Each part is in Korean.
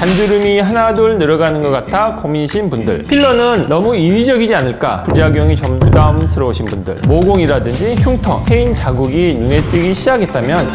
잔주름이 하나둘 늘어가는 것 같아 고민이신 분들. 필러는 너무 인위적이지 않을까? 부작용이 좀 부담스러우신 분들. 모공이라든지 흉터, 페인 자국이 눈에 띄기 시작했다면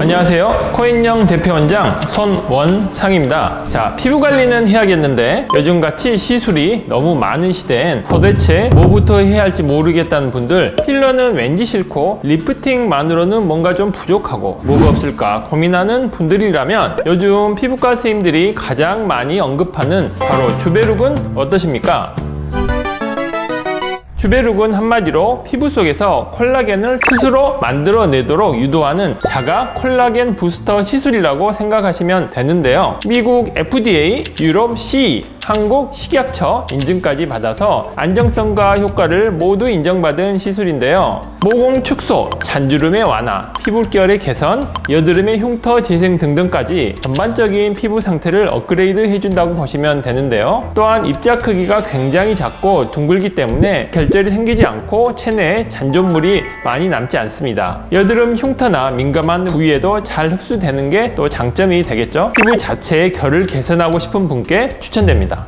안녕하세요. 코인영 대표원장 손원상입니다. 자, 피부 관리는 해야겠는데 요즘같이 시술이 너무 많은 시대엔 도대체 뭐부터 해야 할지 모르겠다는 분들 필러는 왠지 싫고 리프팅만으로는 뭔가 좀 부족하고 뭐가 없을까 고민하는 분들이라면 요즘 피부과 선생님들이 가장 많이 언급하는 바로 주베룩은 어떠십니까? 주베룩은 한마디로 피부 속에서 콜라겐을 스스로 만들어내도록 유도하는 자가 콜라겐 부스터 시술이라고 생각하시면 되는데요. 미국 FDA, 유럽 CE, 한국 식약처 인증까지 받아서 안정성과 효과를 모두 인정받은 시술인데요. 모공 축소, 잔주름의 완화, 피부결의 개선, 여드름의 흉터 재생 등등까지 전반적인 피부 상태를 업그레이드 해준다고 보시면 되는데요. 또한 입자 크기가 굉장히 작고 둥글기 때문에 결 절이 생기지 않고 체내에 잔존물이 많이 남지 않습니다. 여드름 흉터나 민감한 부위에도 잘 흡수되는 게 또 장점이 되겠죠. 피부 자체의 결을 개선하고 싶은 분께 추천됩니다.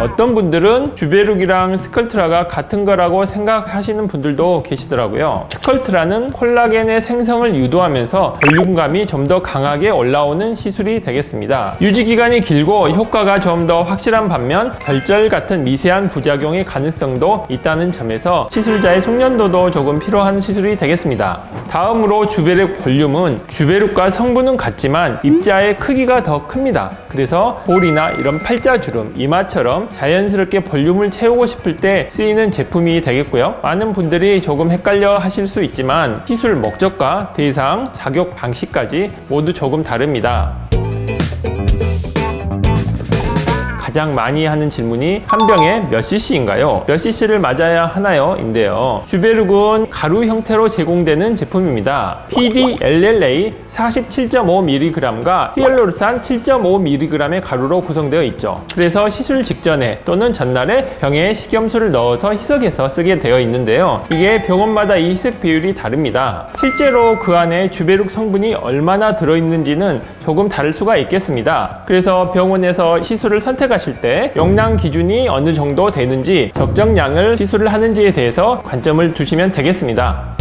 어떤 분들은 주베룩이랑 스컬트라가 같은 거라고 생각하시는 분들도 계시더라고요. 스컬트라는 콜라겐의 생성을 유도하면서 볼륨감이 좀 더 강하게 올라오는 시술이 되겠습니다. 유지 기간이 길고 효과가 좀 더 확실한 반면 결절 같은 미세한 부작용의 가능성도 있다는 점에서 시술자의 숙련도도 조금 필요한 시술이 되겠습니다. 다음으로 주베룩 볼륨은 주베룩과 성분은 같지만 입자의 크기가 더 큽니다. 그래서 볼이나 이런 팔자주름, 이마처럼 자연스럽게 볼륨을 채우고 싶을 때 쓰이는 제품이 되겠고요. 많은 분들이 조금 헷갈려 하실 수 있지만 시술 목적과 대상, 작용 방식까지 모두 조금 다릅니다. 가장 많이 하는 질문이 한 병에 몇 cc인가요? 몇 cc를 맞아야 하나요? 인데요. 주베룩은 가루 형태로 제공되는 제품입니다. PDLLA 47.5mg과 히알루로산 7.5mg의 가루로 구성되어 있죠. 그래서 시술 직전에 또는 전날에 병에 식염수를 넣어서 희석해서 쓰게 되어 있는데요. 이게 병원마다 이 희석 비율이 다릅니다. 실제로 그 안에 주베룩 성분이 얼마나 들어있는지는 조금 다를 수가 있겠습니다. 그래서 병원에서 시술을 선택하실 때 용량 기준이 어느 정도 되는지 적정량을 시술을 하는지에 대해서 관점을 두시면 되겠습니다.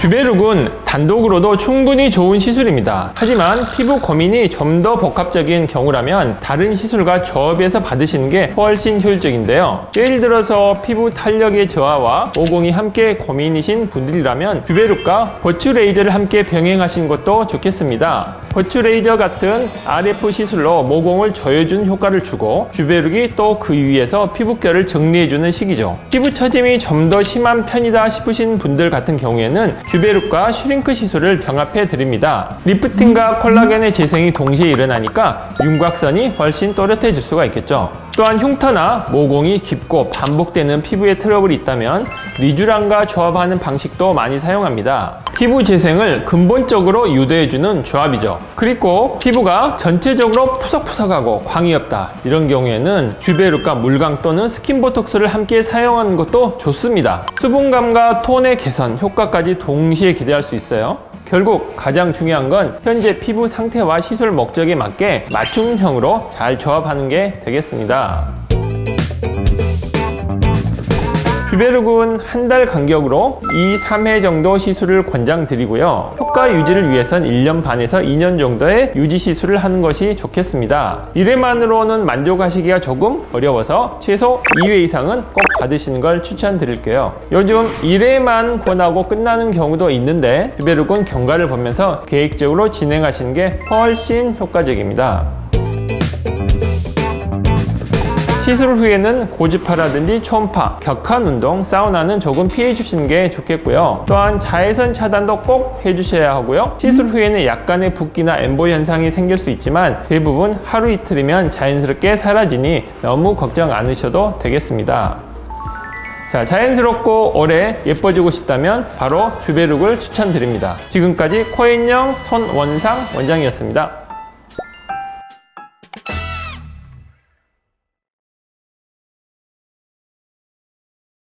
주베룩은 단독으로도 충분히 좋은 시술입니다. 하지만 피부 고민이 좀 더 복합적인 경우라면 다른 시술과 조합해서 받으시는 게 훨씬 효율적인데요. 예를 들어서 피부 탄력의 저하와 모공이 함께 고민이신 분들이라면 주베룩과 버추 레이저를 함께 병행하시는 것도 좋겠습니다. 버추 레이저 같은 RF 시술로 모공을 조여준 효과를 주고 주베룩이 또 그 위에서 피부결을 정리해주는 식이죠. 피부 처짐이 좀 더 심한 편이다 싶으신 분들 같은 경우에는 주베룩과 슈링크 시술을 병합해 드립니다. 리프팅과 콜라겐의 재생이 동시에 일어나니까 윤곽선이 훨씬 또렷해질 수가 있겠죠. 또한 흉터나 모공이 깊고 반복되는 피부에 트러블이 있다면 리쥬란과 조합하는 방식도 많이 사용합니다. 피부 재생을 근본적으로 유도해주는 조합이죠. 그리고 피부가 전체적으로 푸석푸석하고 광이 없다 이런 경우에는 주베룩과 물광 또는 스킨보톡스를 함께 사용하는 것도 좋습니다. 수분감과 톤의 개선 효과까지 동시에 기대할 수 있어요. 결국 가장 중요한 건 현재 피부 상태와 시술 목적에 맞게 맞춤형으로 잘 조합하는 게 되겠습니다. 주베룩은 한달 간격으로 2, 3회 정도 시술을 권장드리고요. 효과 유지를 위해선 1년 반에서 2년 정도의 유지 시술을 하는 것이 좋겠습니다. 1회만으로는 만족하시기가 조금 어려워서 최소 2회 이상은 꼭 받으시는 걸 추천드릴게요. 요즘 1회만 권하고 끝나는 경우도 있는데 주베룩은 경과를 보면서 계획적으로 진행하시는 게 훨씬 효과적입니다. 시술 후에는 고주파라든지 초음파, 격한 운동, 사우나는 조금 피해 주시는 게 좋겠고요. 또한 자외선 차단도 꼭 해주셔야 하고요. 시술 후에는 약간의 붓기나 엠보 현상이 생길 수 있지만 대부분 하루 이틀이면 자연스럽게 사라지니 너무 걱정 않으셔도 되겠습니다. 자, 자연스럽고 오래 예뻐지고 싶다면 바로 주베룩을 추천드립니다. 지금까지 코인형 손원상 원장이었습니다.